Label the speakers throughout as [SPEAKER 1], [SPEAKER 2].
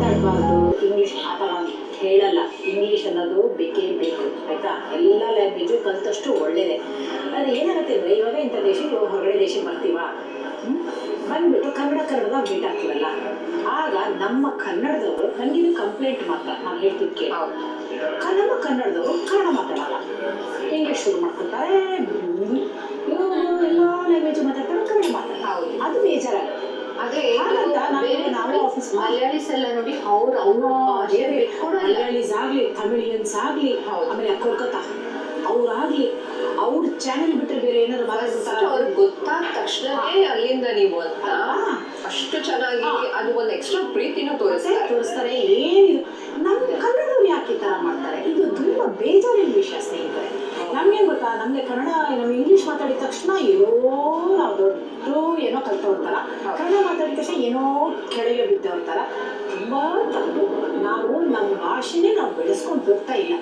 [SPEAKER 1] ಮಾತಾಡಬಾರ್ದು. ಇಂಗ್ಲೀಷ್ ಮಾತಾಡ ಹೇಳಲ್ಲ ಇಂಗ್ಲೀಷ್ ಅನ್ನೋದು ಬೇಕೇ ಬೇಕು ಆಯಿತಾ? ಎಲ್ಲ ಲ್ಯಾಂಗ್ವೇಜು ಕಲಿತಷ್ಟು ಒಳ್ಳೆಯದೇ ಅದು ಏನಾಗುತ್ತೆ ಅಂದರೆ ಇವಾಗ ಇಂಥ ದೇಶಕ್ಕೆ ಹೊರಗಡೆ ದೇಶಕ್ಕೆ ಬರ್ತೀವ? ಬಂದ್ಬಿಟ್ಟು ಕನ್ನಡ ಕನ್ನಡದ ಮೀಟ್ ಆಗ್ತೀವಲ್ಲ? ಆಗ ನಮ್ಮ ಕನ್ನಡದವರು ನನಗಿದು ಕಂಪ್ಲೇಂಟ್ ಮಾತ್ರ ನಾನು ಹೇಳ್ತಿದ್ದೆ ಕನ್ನಡ ಕನ್ನಡದವರು ಕನ್ನಡ ಮಾತಾಡಲ್ಲ. ಇಂಗ್ಲೀಷ್ ಶುರು ಮಾಡ್ಕೊತಾರೆ
[SPEAKER 2] ಅವ್ರು
[SPEAKER 1] ಆಗಲಿ ತಮಿಳಿಯನ್ಸ್ ಆಗ್ಲಿ. ಆಮೇಲೆ ಕೋಲ್ಕತ್ತಾ. ಅವ್ರಾಗ್ಲಿ ಅವ್ರ ಚಾನೆಲ್ ಬಿಟ್ಟರೆ ಬೇರೆ ಏನಾದ್ರು ಮಾತಾಡ್ತಾರೆ
[SPEAKER 2] ಅವ್ರಿಗೆ ಗೊತ್ತಾದ ತಕ್ಷಣವೇ ಅಲ್ಲಿಂದ ನೀವು ಅಂತ? ಅಷ್ಟು ಚೆನ್ನಾಗಿ ಅದು ಒಂದು ಎಕ್ಸ್ಟ್ರಾ ಪ್ರೀತಿನೂ ತೋರಿಸ್ತಾರೆ.
[SPEAKER 1] ತೋರಿಸ್ತಾರೆ ಏನಿದು? ನಮ್ಮ ಕನ್ನಡದವ್ರು ಯಾಕೆ ಈ ಥರ ಮಾಡ್ತಾರೆ? ಇದು ತುಂಬ ಬೇಜಾರಿನ ವಿಷಯ ಸ್ನೇಹಿತರೆ. ನಮ್ಗೇನು ಗೊತ್ತಾ? ನಮಗೆ ಕನ್ನಡ ನಮ್ಮ ಇಂಗ್ಲೀಷ್ ಮಾತಾಡಿದ ತಕ್ಷಣ ಏನೋ ನಾವು ದೊಡ್ಡ ಏನೋ ಕಲ್ತವ್ರ
[SPEAKER 2] ಹೌದು.
[SPEAKER 1] ಕನ್ನಡ ಮಾತಾಡಿದ ತಕ್ಷಣ ಏನೋ ಕೆಳಗೆ ಬಿದ್ದವ್ರ ಥರ ತುಂಬ ತಪ್ಪು. ನಾವು ನಮ್ಮ ಭಾಷೆನೇ ನಾವು ಬೆಳೆಸ್ಕೊಂಡು ಬರ್ತಾ ಇಲ್ಲ.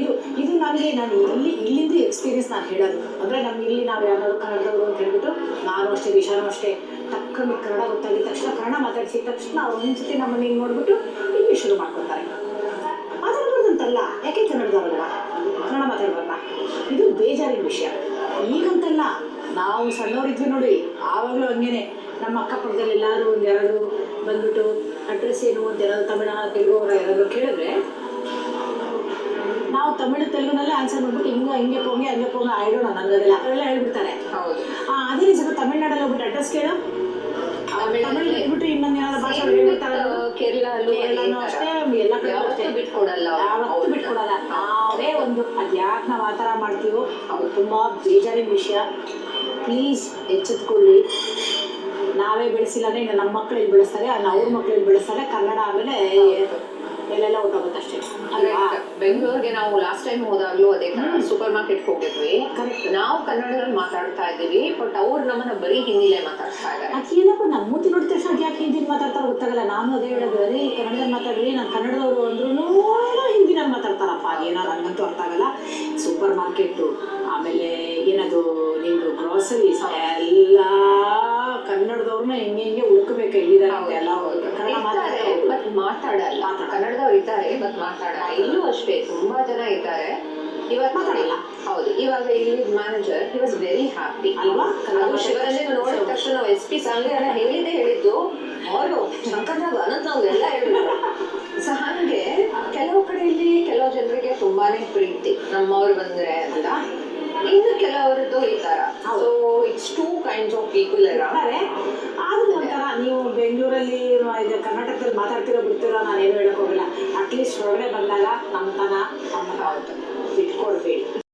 [SPEAKER 1] ಇದು ಇದು ನನಗೆ ನಾನು ಇಲ್ಲಿ ಇಲ್ಲಿಂದ ಎಕ್ಸ್ಪೀರಿಯನ್ಸ್ ನಾನು ಹೇಳೋದು. ಅಂದರೆ ನಮ್ಗೆ ಇಲ್ಲಿ ನಾವು ಯಾರಾದರೂ ಕನ್ನಡದವರು ಅಂತ ಹೇಳ್ಬಿಟ್ಟು ನಾನು ಅಷ್ಟೇ ವಿಷಾನು ಅಷ್ಟೇ ತಕ್ಕಂಗೆ ಕನ್ನಡ ಗೊತ್ತಾಗಿದ ತಕ್ಷಣ ಕನ್ನಡ ಮಾತಾಡಿಸಿದ ತಕ್ಷಣ ಒಂದ್ಸತಿ ನಮ್ಮನ್ನ ಹಿಂಗೆ ನೋಡ್ಬಿಟ್ಟು ಇಂಗ್ಲೀಷ್ ಶುರು ಮಾಡ್ಕೊತಾರೆ ಅಂತಲ್ಲ ಯಾಕೆ ಕನ್ನಡದವ್ರಲ್ವಾ ನೋಡಿ ಆವಾಗಲೂ ಹಂಗೇನೆ. ನಮ್ಮ ಅಕ್ಕಪಕ್ಕದಲ್ಲಿ ಎಲ್ಲರೂ ಒಂದು ಯಾರಾದರೂ ಬಂದ್ಬಿಟ್ಟು ಅಡ್ರೆಸ್ ಏನು ಅಂತ ಯಾರಾದ್ರು ತಮಿಳ ತೆಲುಗು ಅವರ ಯಾರಾದ್ರು ಕೇಳಿದ್ರೆ ನಾವು ತಮಿಳು ತೆಲುಗುನಲ್ಲೇ ಆನ್ಸರ್ ಮಾಡ್ಬಿಟ್ಟು ಹಿಂಗೆ ಹಿಂಗೆ ಪೋಂಗೆ ಹಂಗೆ ಪೋಂಗೆ ಆಯ್ಡೋಣ ನನಗದೆಲ್ಲ ಅವೆಲ್ಲ ಹೇಳ್ಬಿಡ್ತಾರೆ. ಅದೇ ರೀತಿ ತಮಿಳ್ನಾಡಲ್ಲಿ ಹೋಗ್ಬಿಟ್ಟು ಅಡ್ರೆಸ್ ಕೇಳು. ತಮಿಳು ಇನ್ನೊಂದು ಭಾಷೆ ಅವ್ರು ಹೇಳ್ಬಿಡ್ತಾರೆ
[SPEAKER 2] ಕೇರಳಲ್ಲೂ
[SPEAKER 1] ಕೇರಳನೂ ಅಷ್ಟೇ ಎಲ್ಲ ಕಡೆ ಅಷ್ಟೇ.
[SPEAKER 2] ಯಾವತ್ತೂ ಬಿಟ್ಕೊಡಲ್ಲ.
[SPEAKER 1] ಯಾವತ್ತೂ ಬಿಟ್ಕೊಡಲ್ಲ. ನಾವೇ ಒಂದು ಅದು ಯಾಕೆ ನಾವು ಆ ಥರ ಮಾಡ್ತೀವೋ ಅದು ತುಂಬ ಬೇಜಾರಿನ ವಿಷಯ. ಪ್ಲೀಸ್ ಎಚ್ಚೆತ್ಕೊಳ್ಳಿ. ನಾವೇ ಬೆಳೆಸಿಲ್ಲ ಅಂದರೆ ಇನ್ನು ನಮ್ಮ ಮಕ್ಕಳಲ್ಲಿ ಬೆಳೆಸ್ತಾರೆ? ಅದನ್ನ ಅವ್ರ ಮಕ್ಳಿಗೆ ಬೆಳೆಸ್ತಾರೆ? ಕನ್ನಡ ಆಮೇಲೆ ಎಲ್ಲೆಲ್ಲ ಹೊಟ್ಟೋಗುತ್ತೆ ಅಷ್ಟೇ. ಅಲ್ವಾ.
[SPEAKER 2] ಬೆಂಗಳೂರಿಗೆ ನಾವು ಲಾಸ್ಟ್ ಟೈಮ್ ಹೋದಾಗಲೂ ಅದೇ ಸೂಪರ್ ಮಾರ್ಕೆಟ್ ಹೋಗಿದ್ವಿ. ನಾವು ಕನ್ನಡದಲ್ಲಿ ಮಾತಾಡ್ತಾ ಇದ್ದೀವಿ ಬಟ್ ಅವ್ರು ನಮ್ಮನ್ನ ಬರೀ ಹಿಂದಿಲೇ ಮಾತಾಡ್ತಾ ಇದ್ದಾರೆ.
[SPEAKER 1] ಅದೇನಪ್ಪ ನಮ್ಮ ಮೂತಿ ನೋಡಿದ ತಕ್ಷಣ ಯಾಕೆ ಹಿಂದಿನ ಮಾತಾಡ್ತಾರೆ ಗೊತ್ತಾಗಲ್ಲ. ನಾನು ಅದೇ ಹೇಳೋದು ಅದೇ ಕನ್ನಡದಲ್ಲಿ ಮಾತಾಡ್ರಿ ನಾನು ಕನ್ನಡದವರು ಅಂದ್ರೂ ಹಿಂದಿನಲ್ಲಿ ಮಾತಾಡ್ತಾರಪ್ಪ ಅದೇನೋ ನನಗಂತೂ ಅರ್ಥ ಆಗಲ್ಲ. ಸೂಪರ್ ಮಾರ್ಕೆಟು ಆಮೇಲೆ ಏನದು ನಿಮ್ಮದು ಗ್ರಾಸರೀಸ್ ಎಲ್ಲ ಕನ್ನಡದವ್ರನ್ನ ಹೆಂಗೆ ಹೆಂಗೆ ಹುಡುಕಬೇಕು ಎಲ್ಲಿದ್ದಾರೆ ಎಲ್ಲ ಕನ್ನಡ
[SPEAKER 2] ಇರ್ತಾರೆ ಬಟ್ ಮಾತಾಡಲ್ಲ.
[SPEAKER 1] ಮಾತಾಡಲ್ಲ.
[SPEAKER 2] ಕನ್ನಡದವ್ರು ಇದ್ದಾರೆ ಬಟ್ ಮಾತಾಡಲ್ಲ. ಇಲ್ಲೂ ಅಷ್ಟೇ ತುಂಬಾ ಜನ ಇದ್ದಾರೆ. ಇವಾಗ
[SPEAKER 1] ಮಾತಾಡಲ್ಲ.
[SPEAKER 2] ಹೌದು ಇವಾಗ ಇಲ್ಲಿ manager he was very happy
[SPEAKER 1] ಅಲ್ವಾ?
[SPEAKER 2] ಶಿವರಂಜನ್ ನೋಡಿದ ತಕ್ಷಣ ಎಸ್ ಪಿ ಸಾಂಗ್ಲಿ ಹೇಳಿದೆ ಹೇಳಿದ್ದೆ ಹೇಳಿದ್ದು. ಅವರು ಶಂಕರ್ನಾಗ್ ಅನಂತ್ ನಾವು ಎಲ್ಲ ಹೇಳಿದ್ರು. ಸೊ ಹಂಗೆ ಕೆಲವು ತುಂಬಾನೇ ಪ್ರೀತಿ ನಮ್ಮವ್ರು ಬಂದ್ರೆ ಅಂತ. ಇನ್ನು ಕೆಲವರದ್ದು ಈ ತರ so it's two kinds of people
[SPEAKER 1] ಇರ್ತಾರೆ ಆದ್ರೂ ಒಂಥರ ನೀವು ಬೆಂಗಳೂರಲ್ಲಿ ಇದು ಕರ್ನಾಟಕದಲ್ಲಿ ಮಾತಾಡ್ತಿರೋ ಬಿಡ್ತಿರೋ ನಾನು ಏನು ಹೇಳಕ್ ಹೋಗಿಲ್ಲ. ಅಟ್ಲೀಸ್ಟ್ ಹೊರಗಡೆ ಬಂದಾಗ ನಮ್ಮತನ ನಮ್ಮ ಬಿಟ್ಕೊಡ್ಬೇಡಿ.